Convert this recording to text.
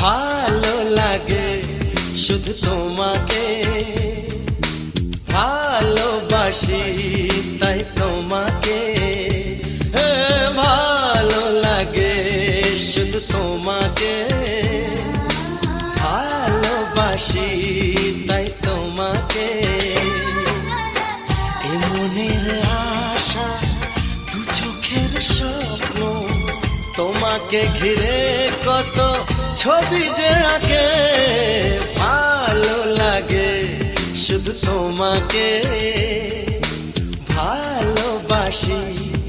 ভালো লাগে শুধু তোমাকে। ভালোবাসি তাই তোমাকে। ভালো লাগে শুধু তোমাকে। ভালোবাসি তাই তোমাকে। মনের আশা, দু চোখের স্বপ্ন, তোমাকে ঘিরে কত ছবি যে আঁকে ভালো লাগে শুধু তোমাকে। ভালোবাসি।